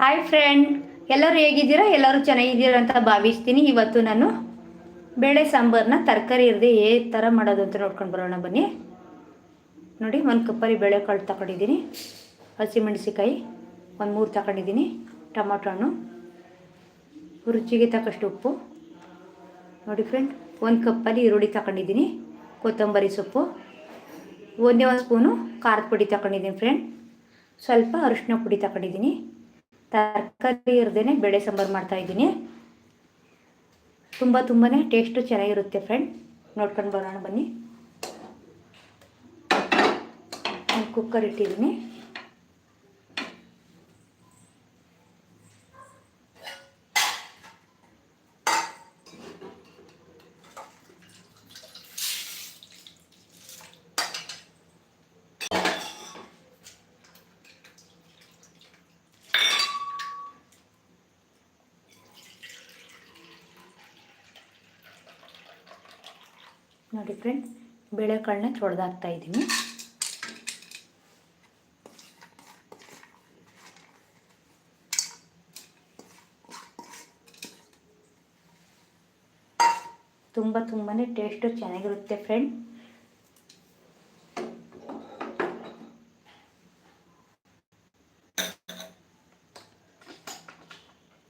Hi friend ಎಲ್ಲರೂ ಹೇಗಿದ್ದೀರಾ? ಎಲ್ಲರೂ ಚೆನ್ನಾಗಿದ್ದೀರಾ ಅಂತ ಭಾವಿಸ್ತೀನಿ. ಇವತ್ತು ನಾನು ಬೇಳೆ ಸಾಂಬಾರನ್ನ ತರಕಾರಿ ಇರದೆ ಏ ಥರ ಮಾಡೋದು ಅಂತ ನೋಡ್ಕೊಂಡು ಬರೋಣ ಬನ್ನಿ. ನೋಡಿ, ಒಂದು ಕಪ್ಪರಿ ಬೇಳೆಕಾಳು ತಗೊಂಡಿದ್ದೀನಿ ಹಸಿಮೆಣಸಿಕಾಯಿ ಒಂದು ಮೂರು ತಗೊಂಡಿದ್ದೀನಿ ಟೊಮೊಟೊ ಹಣ್ಣು ರುಚಿಗೆ ತಕ್ಕಷ್ಟು ಉಪ್ಪು. ನೋಡಿ ಫ್ರೆಂಡ್ ಒಂದು ಕಪ್ಪಲ್ಲಿ ಈರುಳ್ಳಿ ತಗೊಂಡಿದ್ದೀನಿ ಕೊತ್ತಂಬರಿ ಸೊಪ್ಪು, ಒಂದೇ ಒಂದು ಸ್ಪೂನು ಖಾರದ ಪುಡಿ ತಗೊಂಡಿದ್ದೀನಿ ಫ್ರೆಂಡ್ ಸ್ವಲ್ಪ ಅರಿಶಿನ ಪುಡಿ ತಗೊಂಡಿದ್ದೀನಿ ತರಕಾರಿ ಇರದೇ ಬೇಳೆ ಸಾಂಬಾರು ಮಾಡ್ತಾಯಿದ್ದೀನಿ ತುಂಬ ತುಂಬಾ ಟೇಸ್ಟು ಚೆನ್ನಾಗಿರುತ್ತೆ ಫ್ರೆಂಡ್ ನೋಡ್ಕೊಂಡು ಬರೋಣ ಬನ್ನಿ. ನಾನು ಕುಕ್ಕರ್ ಇಟ್ಟಿದ್ದೀನಿ. ನೋಡಿ ಫ್ರೆಂಡ್ ಬೇಳೆಕಾಳನ್ನ ಚೊಡ್ದಾಕ್ತಾ ಇದ್ದೀನಿ. ತುಂಬ ತುಂಬಾ ಟೇಸ್ಟು ಚೆನ್ನಾಗಿರುತ್ತೆ ಫ್ರೆಂಡ್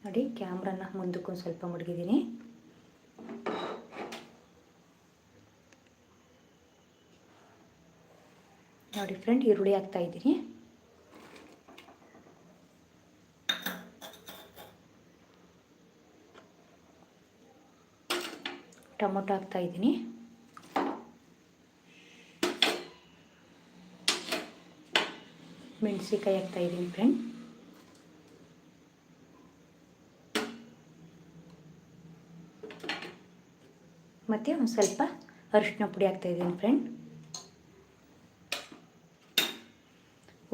ನೋಡಿ ಕ್ಯಾಮ್ರಾನ ಮುಂದಕ್ಕೊಂದು ಸ್ವಲ್ಪ ಮಡಗಿದ್ದೀನಿ. ನೋಡಿ ಫ್ರೆಂಡ್ ಈರುಳ್ಳಿ ಹಾಕ್ತಾ ಇದ್ದೀನಿ. ಟೊಮೊಟೊ ಹಾಕ್ತಾ ಇದ್ದೀನಿ. ಮೆಣಸಿಕಾಯಿ ಹಾಕ್ತಾ ಇದ್ದೀನಿ ಫ್ರೆಂಡ್ ಮತ್ತು ಒಂದು ಸ್ವಲ್ಪ ಅರಿಶಿನ ಪುಡಿ ಹಾಕ್ತಾ ಇದ್ದೀನಿ ಫ್ರೆಂಡ್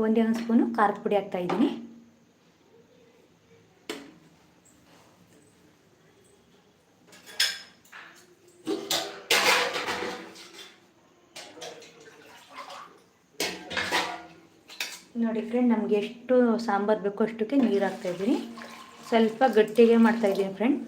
ಒಂದೇ ಒಂದು ಸ್ಪೂನು ಖಾರದ ಪುಡಿ ಹಾಕ್ತಾಯಿದ್ದೀನಿ ನೋಡಿ ಫ್ರೆಂಡ್ ನಮಗೆ ಎಷ್ಟು ಸಾಂಬಾರು ಬೇಕೋ ಅಷ್ಟಕ್ಕೆ ನೀರು ಹಾಕ್ತಾಯಿದ್ದೀನಿ ಸ್ವಲ್ಪ ಗಟ್ಟಿಗೆ ಮಾಡ್ತಾಯಿದ್ದೀನಿ ಫ್ರೆಂಡ್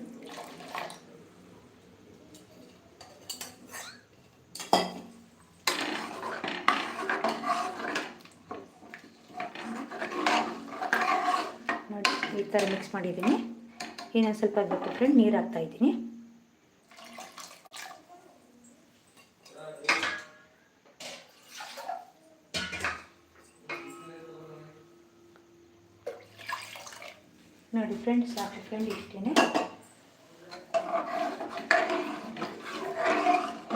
ನೋಡಿ ಈ ಥರ ಮಿಕ್ಸ್ ಮಾಡಿದ್ದೀನಿ. ಇನ್ನೊಂದು ಸ್ವಲ್ಪ ಬೇಕು ಫ್ರೆಂಡ್ ನೀರು ಹಾಕ್ತಾ ಇದ್ದೀನಿ. ನೋಡಿ ಫ್ರೆಂಡ್ ಸಾಕು ಫ್ರೆಂಡ್ ಇಷ್ಟೇ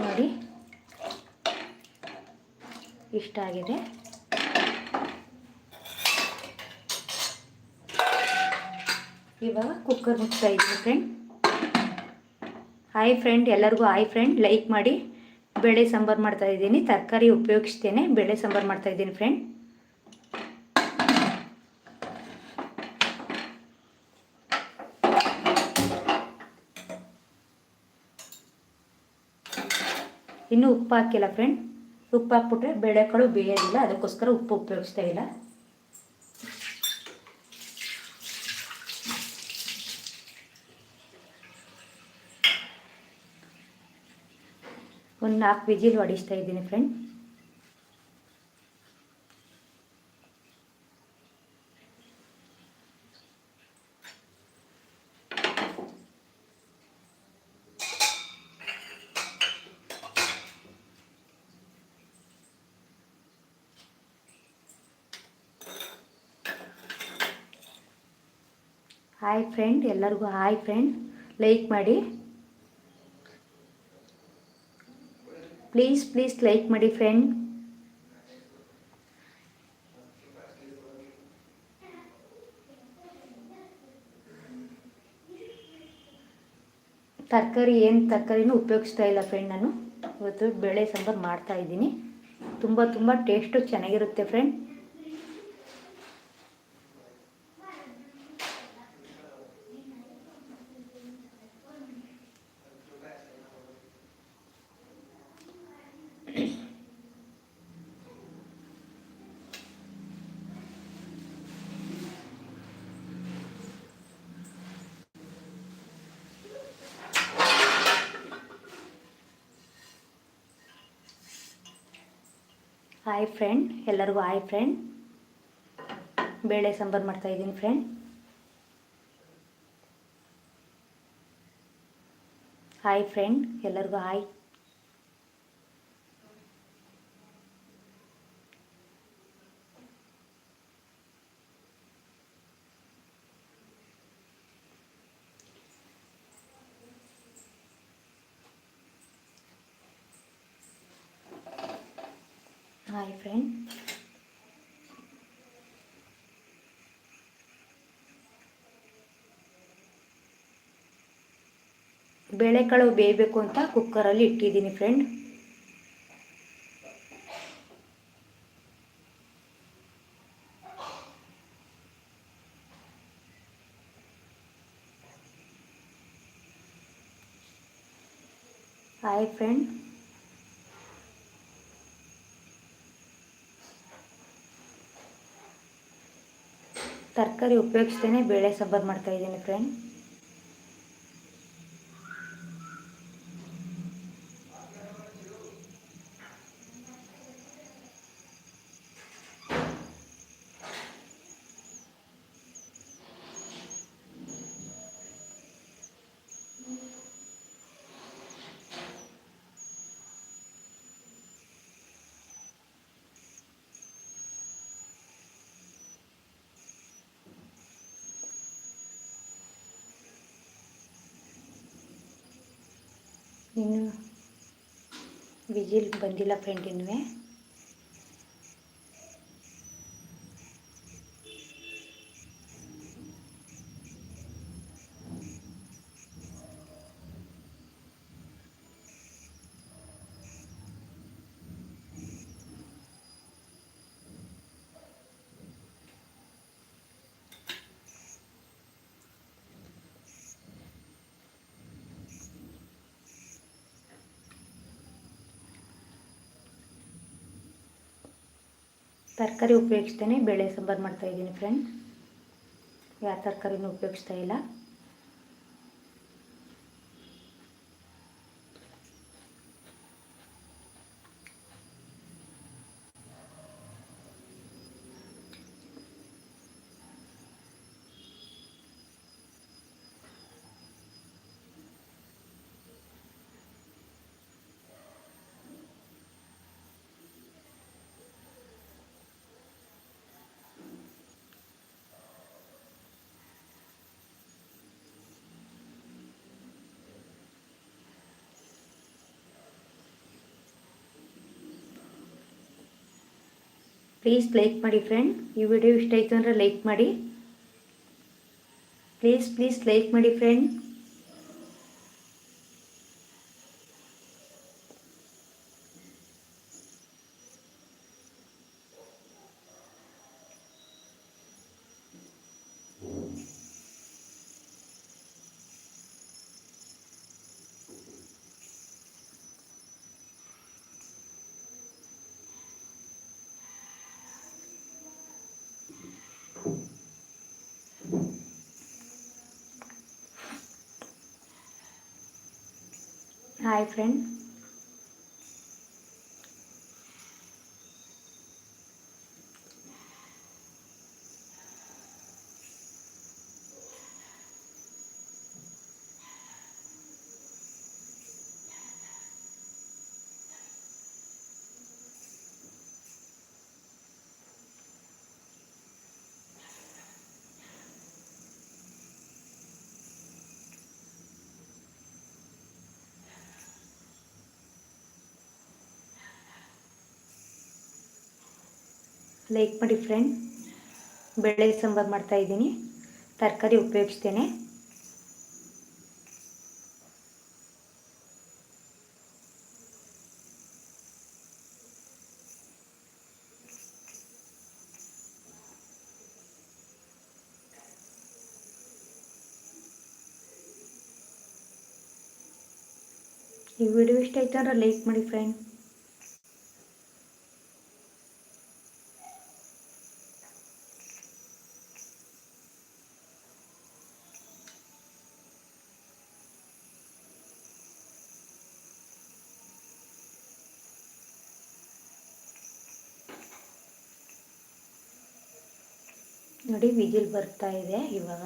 ನೋಡಿ. ಇಷ್ಟ ಆಗಿದೆ. ಇವಾಗ ಕುಕ್ಕರ್ ಮುಚ್ತಾ ಇದ್ದೀನಿ ಫ್ರೆಂಡ್ ಹಾಯ್ ಫ್ರೆಂಡ್ ಎಲ್ಲರಿಗೂ ಹಾಯ್ ಫ್ರೆಂಡ್ ಲೈಕ್ ಮಾಡಿ ಬೇಳೆ ಸಾಂಬಾರು ಮಾಡ್ತಾ ಇದ್ದೀನಿ. ತರಕಾರಿ ಉಪಯೋಗಿಸ್ತೇನೆ. ಬೇಳೆ ಸಾಂಬಾರು ಮಾಡ್ತಾ ಇದ್ದೀನಿ ಫ್ರೆಂಡ್ ಇನ್ನೂ ಉಪ್ಪು ಹಾಕಿಲ್ಲ ಫ್ರೆಂಡ್ ಉಪ್ಪು ಹಾಕ್ಬಿಟ್ರೆ ಬೇಳೆಕಾಳು ಬೇಯೋದಿಲ್ಲ ಅದಕ್ಕೋಸ್ಕರ ಉಪ್ಪು ಉಪಯೋಗಿಸ್ತಾ ಇಲ್ಲ. ಒಂದು ನಾಲ್ಕು ವಿಜಿಲ್ ಹೊಡಿಸ್ತಾ ಇದ್ದೀನಿ ಫ್ರೆಂಡ್ ಹಾಯ್ ಫ್ರೆಂಡ್ ಎಲ್ಲರಿಗೂ ಹಾಯ್ ಫ್ರೆಂಡ್ ಲೈಕ್ ಮಾಡಿ. ಪ್ಲೀಸ್ ಪ್ಲೀಸ್ ಲೈಕ್ ಮಾಡಿ ಫ್ರೆಂಡ್ ತರಕಾರಿ ಏನು ತರಕಾರಿನೂ ಉಪಯೋಗಿಸ್ತಾ ಇಲ್ಲ ಫ್ರೆಂಡ್ ನಾನು. ಇವತ್ತು ಬೇಳೆ ಸಾಂಬಾರು ಮಾಡ್ತಾ ಇದ್ದೀನಿ. ತುಂಬ ತುಂಬ ಟೇಸ್ಟು ಚೆನ್ನಾಗಿರುತ್ತೆ ಫ್ರೆಂಡ್ ಹಾಯ್ ಫ್ರೆಂಡ್ ಎಲ್ಲರಿಗೂ ಹಾಯ್ ಫ್ರೆಂಡ್ ಬೇಳೆ ಸಾಂಬಾರು ಮಾಡ್ತಾಯಿದ್ದೀನಿ ಫ್ರೆಂಡ್ ಹಾಯ್ ಫ್ರೆಂಡ್ ಎಲ್ಲರಿಗೂ ಹಾಯ್ ಹಾಯ್ ಫ್ರೆಂಡ್ ಬೇಳೆಕಾಳು ಬೇಯಬೇಕು ಅಂತ ಕುಕ್ಕರಲ್ಲಿ ಇಟ್ಟಿದ್ದೀನಿ ಫ್ರೆಂಡ್ ಹಾಯ್ ಫ್ರೆಂಡ್ ತರಕಾರಿ ಉಪಯೋಗಿಸ್ತೇನೆ ಬೇಳೆ ಸಾಂಬಾರು ಮಾಡ್ತಾಯಿದ್ದೀನಿ ಫ್ರೆಂಡ್ ಇನ್ನು ವಿಜಿಲ್ ಬಂದಿಲ್ಲ ಫ್ರೆಂಡ್ ತರಕಾರಿ ಉಪಯೋಗಿಸ್ತೇನೆ ಬೇಳೆ ಸಾಂಬಾರು ಮಾಡ್ತಾಯಿದ್ದೀನಿ ಫ್ರೆಂಡ್ ಯಾವ ತರಕಾರಿನೂ ಉಪಯೋಗಿಸ್ತಾ ಇಲ್ಲ. ಪ್ಲೀಸ್ ಲೈಕ್ ಮಾಡಿ ಫ್ರೆಂಡ್ ಈ ವಿಡಿಯೋ ಇಷ್ಟ ಆಯಿತು ಅಂದರೆ ಲೈಕ್ ಮಾಡಿ. ಪ್ಲೀಸ್ ಪ್ಲೀಸ್ ಲೈಕ್ ಮಾಡಿ ಫ್ರೆಂಡ್ ಹಾಯ್ ಫ್ರೆಂಡ್ ಲೈಕ್ ಮಾಡಿ ಫ್ರೆಂಡ್ ಬೇಳೆ ಸಾಂಬಾರು ಮಾಡ್ತಾಯಿದ್ದೀನಿ ತರಕಾರಿ ಉಪಯೋಗಿಸ್ತೇನೆ. ಈ ವಿಡಿಯೋ ಇಷ್ಟ ಆಯ್ತಂದ್ರೆ ಲೈಕ್ ಮಾಡಿ ಫ್ರೆಂಡ್ ನೋಡಿ ವಿಜಿಲ್ ಬರ್ತಾ ಇದೆ ಇವಾಗ.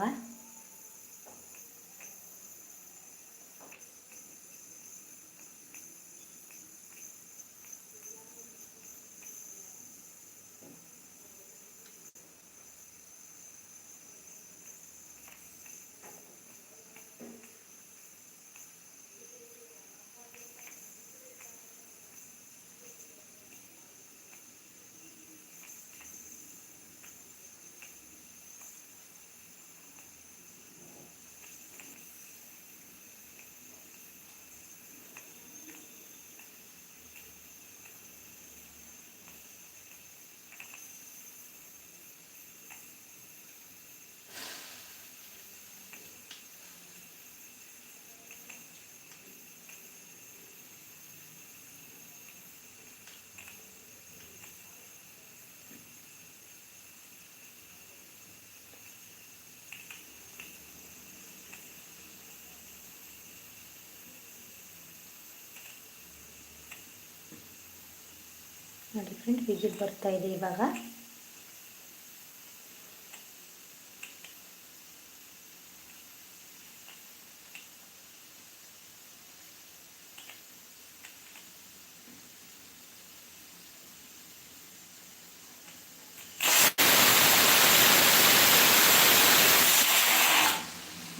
ನೋಡಿ ಫ್ರೆಂಡ್ ವಿಜಿಲ್ ಬರ್ತಾ ಇದೆ ಇವಾಗ.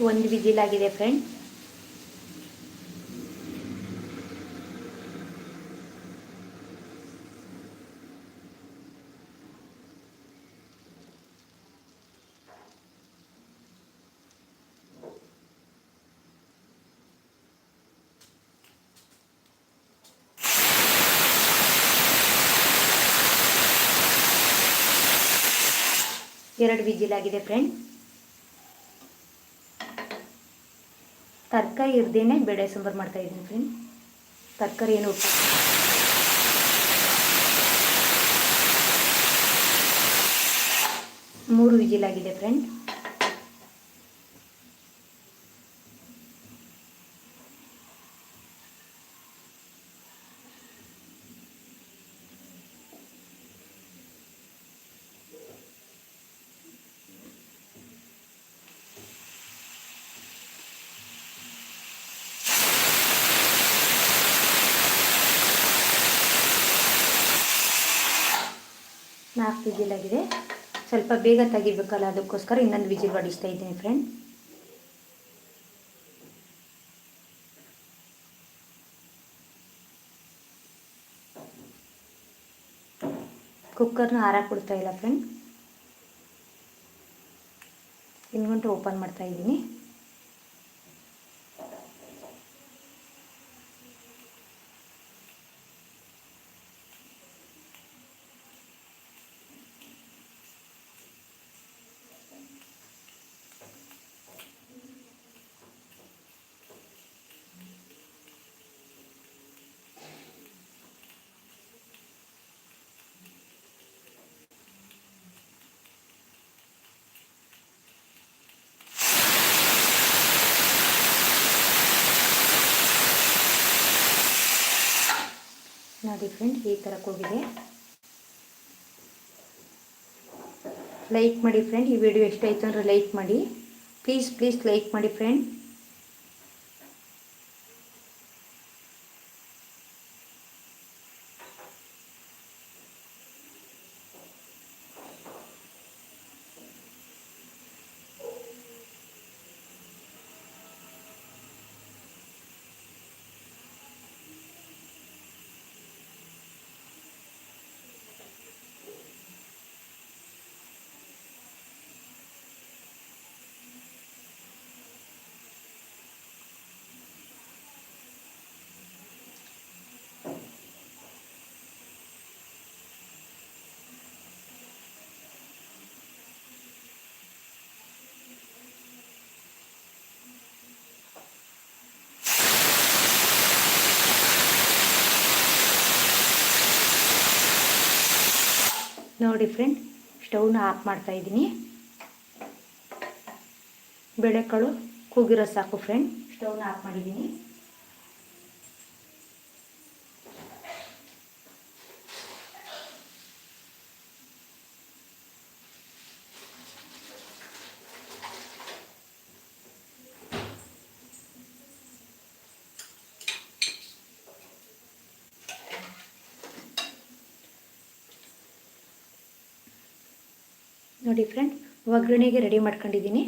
ಒಂದು ವಿಜಿಲ್ ಆಗಿದೆ ಫ್ರೆಂಡ್ ಎರಡು ವಿಜಿಲ್ ಆಗಿದೆ ಫ್ರೆಂಡ್. ತರಕಾರಿ ಇರ್ದೇನೆ ಬೇಳೆ ಸಾಂಬಾರು ಮಾಡ್ತಾ ಇದ್ದೀನಿ ಫ್ರೆಂಡ್. ತರಕಾರಿ ಏನು ಮೂರು ವಿಜಿಲ್ ಆಗಿದೆ ಫ್ರೆಂಡ್. ನಾಲ್ಕು ವಿಜಿಲ್ ಆಗಿದೆ ಸ್ವಲ್ಪ ಬೇಗ ತೆಗಿಬೇಕಲ್ಲ, ಅದಕ್ಕೋಸ್ಕರ ಇನ್ನೊಂದು ವಿಜಿಲ್ ಹೊಡಿಸ್ತಾ ಇದ್ದೀನಿ ಫ್ರೆಂಡ್ ಕುಕ್ಕರ್ನ ಹಾರ ಕೊಡ್ತಾ ಇಲ್ಲ ಫ್ರೆಂಡ್ ಇನ್ಗಂಟು ಓಪನ್ ಮಾಡ್ತಾ ಇದ್ದೀನಿ. ನೋಡಿ ಫ್ರೆಂಡ್ ಈ ಕೂಗಿದೆ. ಲೈಕ್ ಮಾಡಿ ಫ್ರೆಂಡ್ ಈ ವಿಡಿಯೋ ಎಷ್ಟಾಯಿತು ಅಂದರೆ ಲೈಕ್ ಮಾಡಿ. ಪ್ಲೀಸ್ ಪ್ಲೀಸ್ ಲೈಕ್ ಮಾಡಿ ಫ್ರೆಂಡ್ ನೋಡಿ ಫ್ರೆಂಡ್ ಸ್ಟವ್ನ ಆಫ್ ಮಾಡ್ತಾ ಇದ್ದೀನಿ. ಬೇಳೆಕಾಳು ಕೂಗಿರೋ ಸಾಕು ಫ್ರೆಂಡ್ ಸ್ಟವ್ನ ಆಫ್ ಮಾಡಿದ್ದೀನಿ. ನೋಡಿ ಫ್ರೆಂಡ್ ಒಗ್ಗರಣೆಗೆ ರೆಡಿ ಮಾಡ್ಕೊಂಡಿದ್ದೀನಿ.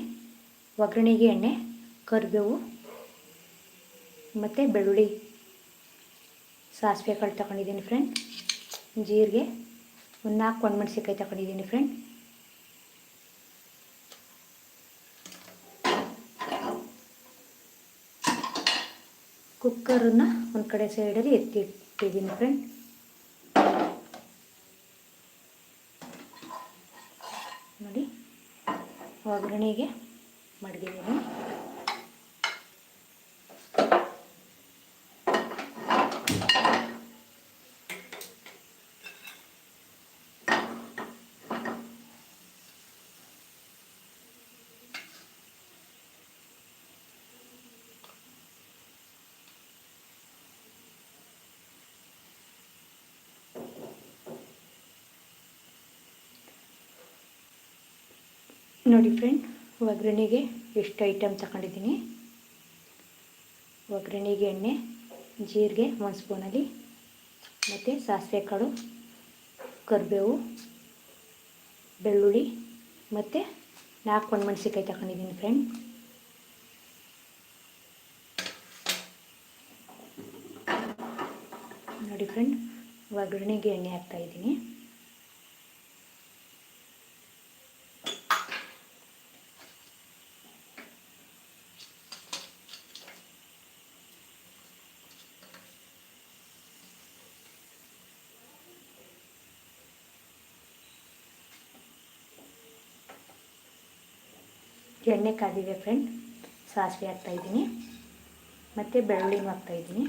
ಒಗ್ಗರಣೆಗೆ ಎಣ್ಣೆ, ಕರಿಬೇವು ಮತ್ತು ಬೆಳ್ಳುಳ್ಳಿ ಸಾಸಿವೆ ಕಾಳು ತಗೊಂಡಿದ್ದೀನಿ ಫ್ರೆಂಡ್ ಜೀರಿಗೆ ಒಂದು ನಾಲ್ಕು ಒಣಮೆಣಸಿಕಾಯಿ ತಗೊಂಡಿದ್ದೀನಿ ಫ್ರೆಂಡ್ ಕುಕ್ಕರನ್ನು ಒಂದು ಕಡೆ ಸೈಡಲ್ಲಿ ಎತ್ತಿಟ್ಟಿದ್ದೀನಿ ಫ್ರೆಂಡ್ ನೋಡಿ ಒಗ್ಗರಣೆಗೆ ಮಡಗಿದ್ದೀನಿ. ನೋಡಿ ಫ್ರೆಂಡ್ ಒಗ್ಗರಣೆಗೆ ಎಷ್ಟು ಐಟಮ್ ತಗೊಂಡಿದ್ದೀನಿ ಒಗ್ಗರಣೆಗೆ ಎಣ್ಣೆ, ಜೀರಿಗೆ ಒಂದು ಸ್ಪೂನಲ್ಲಿ ಮತ್ತು ಸಾಸಿವೆ ಕಾಳು, ಕರಿಬೇವು, ಬೆಳ್ಳುಳ್ಳಿ, ಮತ್ತು ನಾಲ್ಕು ಒಣಮೆಣ್ಸಿಕಾಯಿ ತಗೊಂಡಿದ್ದೀನಿ ಫ್ರೆಂಡ್ ನೋಡಿ ಫ್ರೆಂಡ್ ಒಗ್ಗರಣೆಗೆ ಎಣ್ಣೆ ಹಾಕ್ತಾಯಿದ್ದೀನಿ ಎಣ್ಣೆ ಕಾದಿದೆ ಫ್ರೆಂಡ್ ಸಾಸಿವೆ ಹಾಕ್ತಾಯಿದ್ದೀನಿ ಮತ್ತು ಬೆಳ್ಳುಳ್ಳಿನೂ ಹಾಕ್ತಾಯಿದ್ದೀನಿ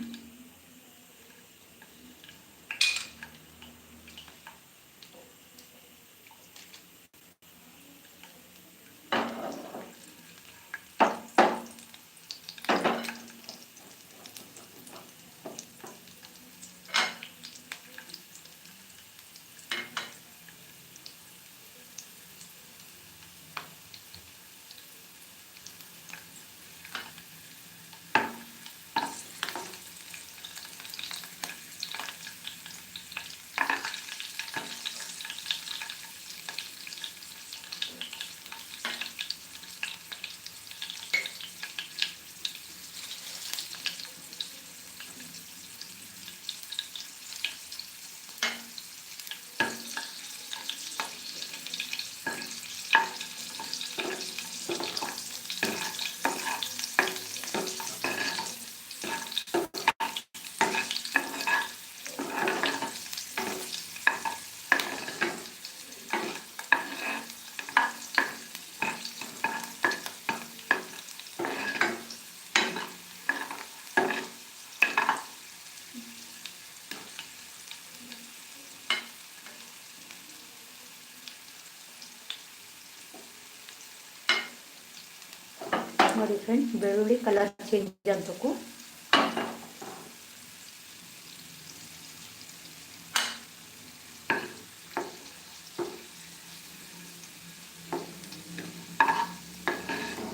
ನೋಡಿ ಫ್ರೆಂಡ್ ಬೆಳ್ಳುಳ್ಳಿ ಕಲರ್ ಚೇಂಜ್ ಅಂತಕ್ಕೂ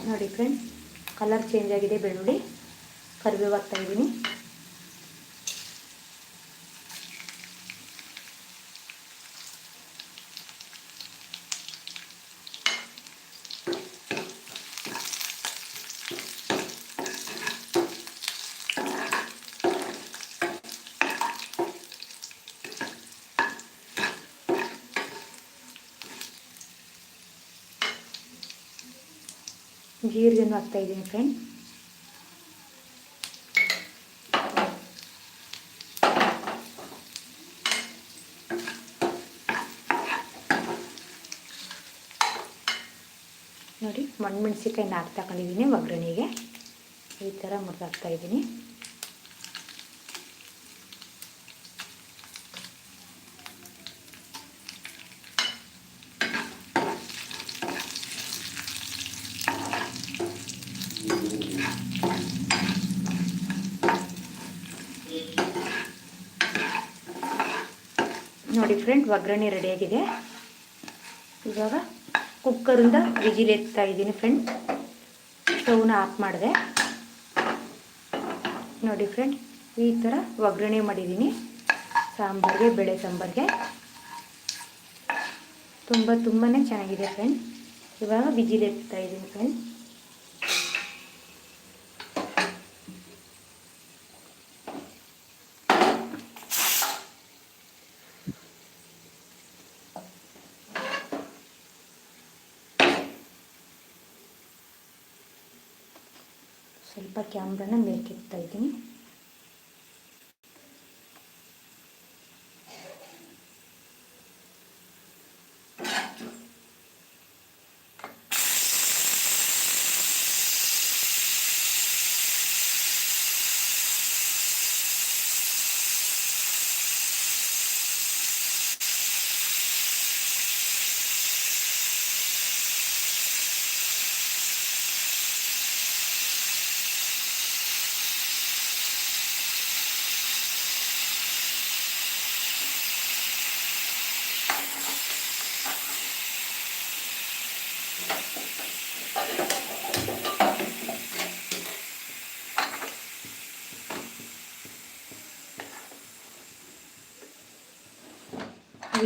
ನೋಡಿ ಫ್ರೆಂಡ್ ಕಲರ್ ಚೇಂಜ್ ಆಗಿದೆ ಬೆಳ್ಳುಳ್ಳಿ. ಕರಿಬೇವು ಇದ್ದೀನಿ. ಜೀರಿಗೆನೂ ಹಾಕ್ತಾ ಇದ್ದೀನಿ ಫ್ರೆಂಡ್ ನೋಡಿ ಮಣ್ಣು ನಾಲ್ಕು ತಗೊಂಡಿದ್ದೀನಿ ಒಗ್ಗರಣೆಗೆ. ಈ ಥರ ಮುರಿದಾಕ್ತಾ ನೋಡಿ ಫ್ರೆಂಡ್, ಒಗ್ಗರಣೆ ರೆಡಿಯಾಗಿದೆ ಇವಾಗ ಕುಕ್ಕರಿಂದ ವಿಜಿಲ್ ಎತ್ತಾ ಇದ್ದೀನಿ ಫ್ರೆಂಡ್ ಸ್ಟವ್ನ ಆಫ್ ಮಾಡಿದೆ. ನೋಡಿ ಫ್ರೆಂಡ್ ಈ ಥರ ಒಗ್ಗರಣೆ ಮಾಡಿದ್ದೀನಿ. ಸಾಂಬಾರಿಗೆ, ಬೇಳೆ ಸಾಂಬಾರಿಗೆ. ತುಂಬ ತುಂಬಾ ಚೆನ್ನಾಗಿದೆ ಫ್ರೆಂಡ್ ಇವಾಗ ವಿಜಿಲ್ ಎತ್ತಾ ಇದ್ದೀನಿ ಫ್ರೆಂಡ್ ಸ್ವಲ್ಪ ಕ್ಯಾಮ್ರಾನ ಮೇಲ್ಕೆತ್ತಾ ಇದ್ದೀನಿ.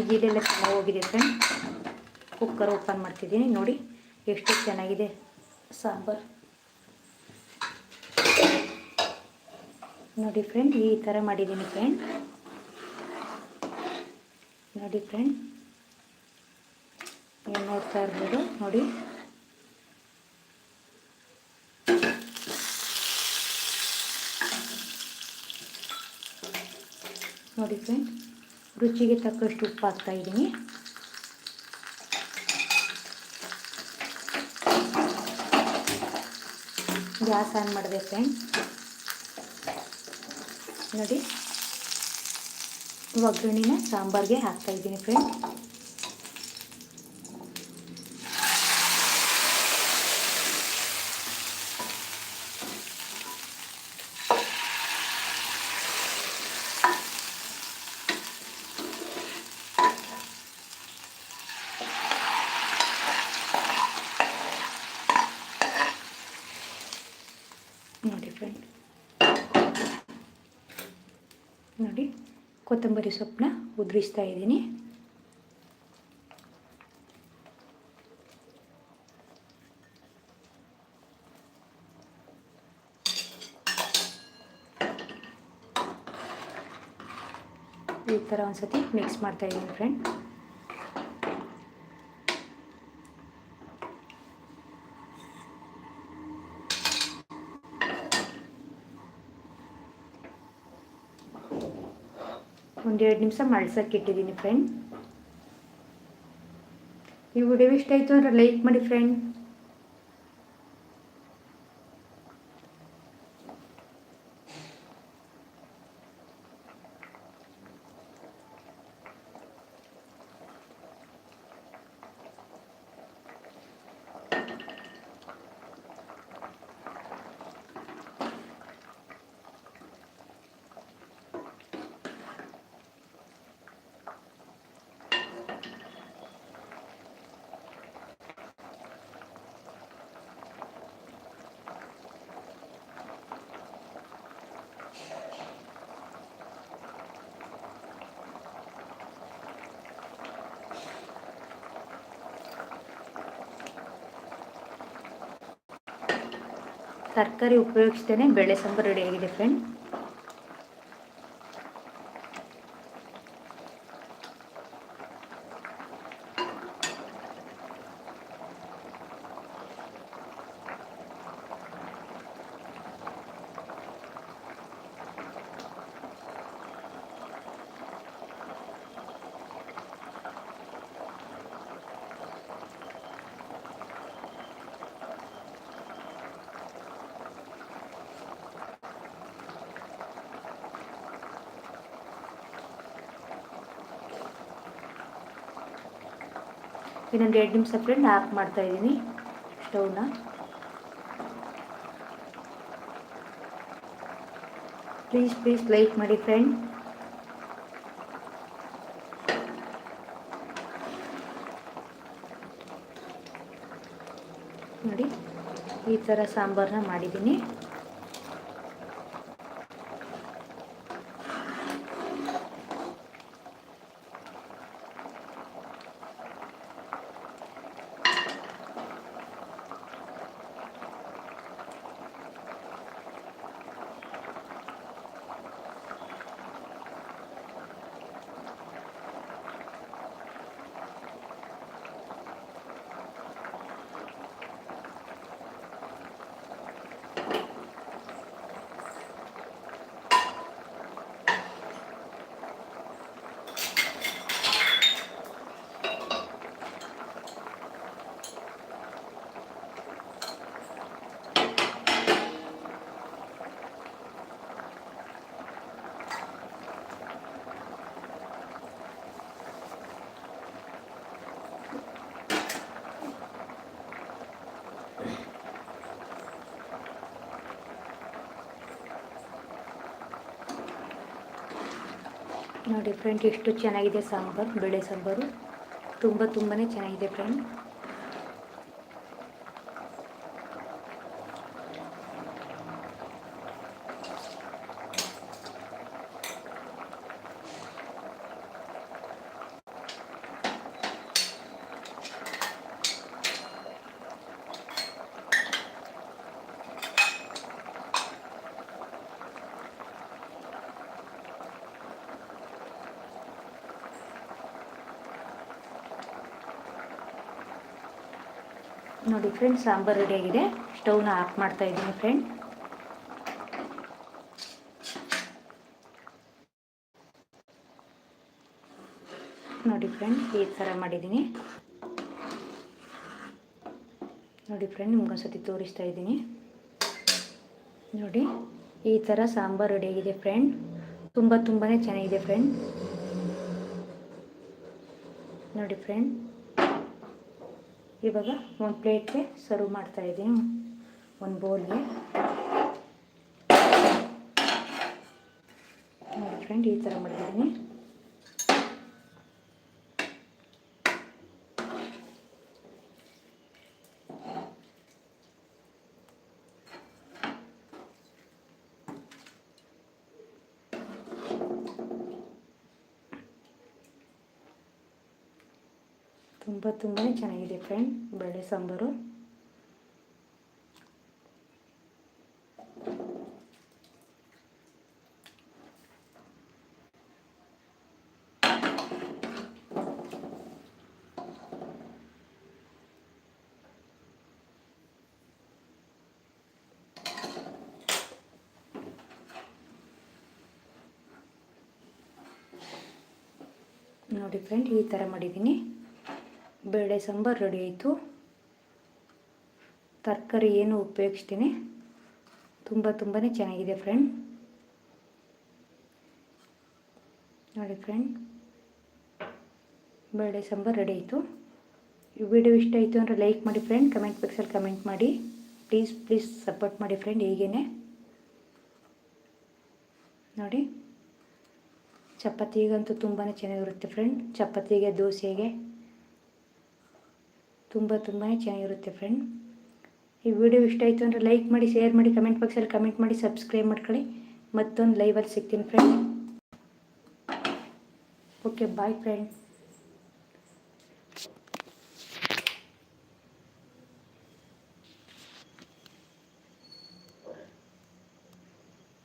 ವಿಜಿಲೆಲ್ಲ ಚೆನ್ನಾಗಿ ಹೋಗಿದೆ ಫ್ರೆಂಡ್ ಕುಕ್ಕರ್ ಓಪನ್ ಮಾಡ್ತಿದ್ದೀನಿ, ನೋಡಿ ಎಷ್ಟು ಚೆನ್ನಾಗಿದೆ ಸಾಂಬಾರು. ನೋಡಿ ಫ್ರೆಂಡ್ ಈ ಥರ ಮಾಡಿದ್ದೀನಿ ಫ್ರೆಂಡ್ ನೋಡಿ ಫ್ರೆಂಡ್ ನೀವು ನೋಡ್ತಾ ಇರ್ಬೋದು, ನೋಡಿ. ನೋಡಿ ಫ್ರೆಂಡ್ ರುಚಿಗೆ ತಕ್ಕಷ್ಟು ಉಪ್ಪು ಹಾಕ್ತಾ ಇದ್ದೀನಿ. ಗ್ಯಾಸ್ ಆನ್ ಮಾಡಿದೆ ಫ್ರೆಂಡ್ ನೋಡಿ ಒಗ್ಗರಣೆನ ಸಾಂಬಾರಿಗೆ ಹಾಕ್ತಾ ಇದ್ದೀನಿ ಫ್ರೆಂಡ್ ನೋಡಿ ಫ್ರೆಂಡ್ ನೋಡಿ ಕೊತ್ತಂಬರಿ ಸೊಪ್ಪನ್ನ ಉದುರಿಸ್ತಾ ಇದ್ದೀನಿ. ಈ ಥರ ಒಂದ್ಸತಿ ಮಿಕ್ಸ್ ಮಾಡ್ತಾ ಇದ್ದೀನಿ ಫ್ರೆಂಡ್ ಒಂದೆರಡು ನಿಮಿಷ ಮಳ್ಸಕ್ಕೆ ಇಟ್ಟಿದ್ದೀನಿ ಫ್ರೆಂಡ್ ಈ ವಿಡಿಯೋ ಇಷ್ಟ ಆಯಿತು ಅಂದರೆ ಲೈಕ್ ಮಾಡಿ ಫ್ರೆಂಡ್ ತರಕಾರಿ ಉಪಯೋಗಿಸ್ತೇನೆ ಬೇಳೆ ಸಾಂಬಾರು ರೆಡಿ ಆಗಿದೆ ಫ್ರೆಂಡ್ ಇನ್ನೊಂದು ಎರಡು ನಿಮಿಷ ಫ್ರೆಂಡ್ ಆಫ್ ಮಾಡ್ತಾ ಇದ್ದೀನಿ. ಸ್ಟವ್ನ ಪ್ಲೀಸ್ ಪ್ಲೀಸ್ ಲೈಕ್ ಮಾಡಿ ಫ್ರೆಂಡ್ ನೋಡಿ, ಈ ಥರ ಸಾಂಬಾರನ್ನ ಮಾಡಿದ್ದೀನಿ. ನೋಡಿ ಫ್ರೆಂಡ್ ಎಷ್ಟು ಚೆನ್ನಾಗಿದೆ ಸಾಂಬಾರು ಬೇಳೆ ಸಾಂಬಾರು. ತುಂಬ ತುಂಬಾ ಚೆನ್ನಾಗಿದೆ ಫ್ರೆಂಡ್ ನೋಡಿ ಫ್ರೆಂಡ್ ಸಾಂಬಾರು ರೆಡಿಯಾಗಿದೆ ಸ್ಟವ್ನ ಆಫ್ ಮಾಡ್ತಾ ಇದ್ದೀನಿ ಫ್ರೆಂಡ್ ನೋಡಿ ಫ್ರೆಂಡ್ ಈ ಥರ ಮಾಡಿದ್ದೀನಿ. ನೋಡಿ ಫ್ರೆಂಡ್ ನಿಮ್ಗೊಂದ್ಸತಿ ತೋರಿಸ್ತಾ ಇದ್ದೀನಿ. ನೋಡಿ, ಈ ಥರ ಸಾಂಬಾರು ರೆಡಿಯಾಗಿದೆ ಫ್ರೆಂಡ್ ತುಂಬ ತುಂಬಾ ಚೆನ್ನಾಗಿದೆ ಫ್ರೆಂಡ್ ನೋಡಿ ಫ್ರೆಂಡ್ ಇವಾಗ ಒಂದು ಪ್ಲೇಟ್ಗೆ ಸರ್ವ್ ಮಾಡ್ತಾ ಇದ್ದೀನಿ. ಒಂದು ಬೌಲ್ಗೆ. ನೋಡಿ ಫ್ರೆಂಡ್ ಈ ಥರ ಮಾಡಿದ್ದೀನಿ ತುಂಬ ತುಂಬಾ ಚೆನ್ನಾಗಿದೆ ಫ್ರೆಂಡ್ ಬೇಳೆ ಸಾಂಬಾರು. ನೋಡಿ ಫ್ರೆಂಡ್ ಈ ಥರ ಮಾಡಿದ್ದೀನಿ. ಬೇಳೆ ಸಾಂಬಾರು ರೆಡಿ ಆಯಿತು. ತರಕಾರಿ ಏನು ಉಪಯೋಗಿಸ್ತೀನಿ. ತುಂಬ ತುಂಬಾ ಚೆನ್ನಾಗಿದೆ ಫ್ರೆಂಡ್ ನೋಡಿ ಫ್ರೆಂಡ್ ಬೇಳೆ ಸಾಂಬಾರು ರೆಡಿ ಆಯಿತು. ಈ ವಿಡಿಯೋ ಇಷ್ಟ ಆಯಿತು ಅಂದರೆ ಲೈಕ್ ಮಾಡಿ ಫ್ರೆಂಡ್ ಕಮೆಂಟ್ ಬಾಕ್ಸಲ್ಲಿ ಕಮೆಂಟ್ ಮಾಡಿ. ಪ್ಲೀಸ್ ಪ್ಲೀಸ್ ಸಪೋರ್ಟ್ ಮಾಡಿ ಫ್ರೆಂಡ್ ಹೀಗೇ ನೋಡಿ. ಚಪಾತಿಗಂತೂ ತುಂಬಾ ಚೆನ್ನಾಗಿರುತ್ತೆ ಫ್ರೆಂಡ್ ಚಪಾತಿಗೆ, ದೋಸೆಗೆ. ತುಂಬ, ತುಂಬಾ ಚೆನ್ನಾಗಿರುತ್ತೆ ಫ್ರೆಂಡ್ ಈ ವಿಡಿಯೋ ಇಷ್ಟ ಆಯಿತು ಅಂದರೆ ಲೈಕ್ ಮಾಡಿ ಶೇರ್ ಮಾಡಿ ಕಮೆಂಟ್ ಬಾಕ್ಸಲ್ಲಿ ಕಮೆಂಟ್ ಮಾಡಿ ಸಬ್ಸ್ಕ್ರೈಬ್ ಮಾಡ್ಕೊಳ್ಳಿ. ಮತ್ತೊಂದು ಲೈವಲ್ಲಿ ಸಿಗ್ತೀನಿ ಫ್ರೆಂಡ್ ಓಕೆ ಬಾಯ್ ಫ್ರೆಂಡ್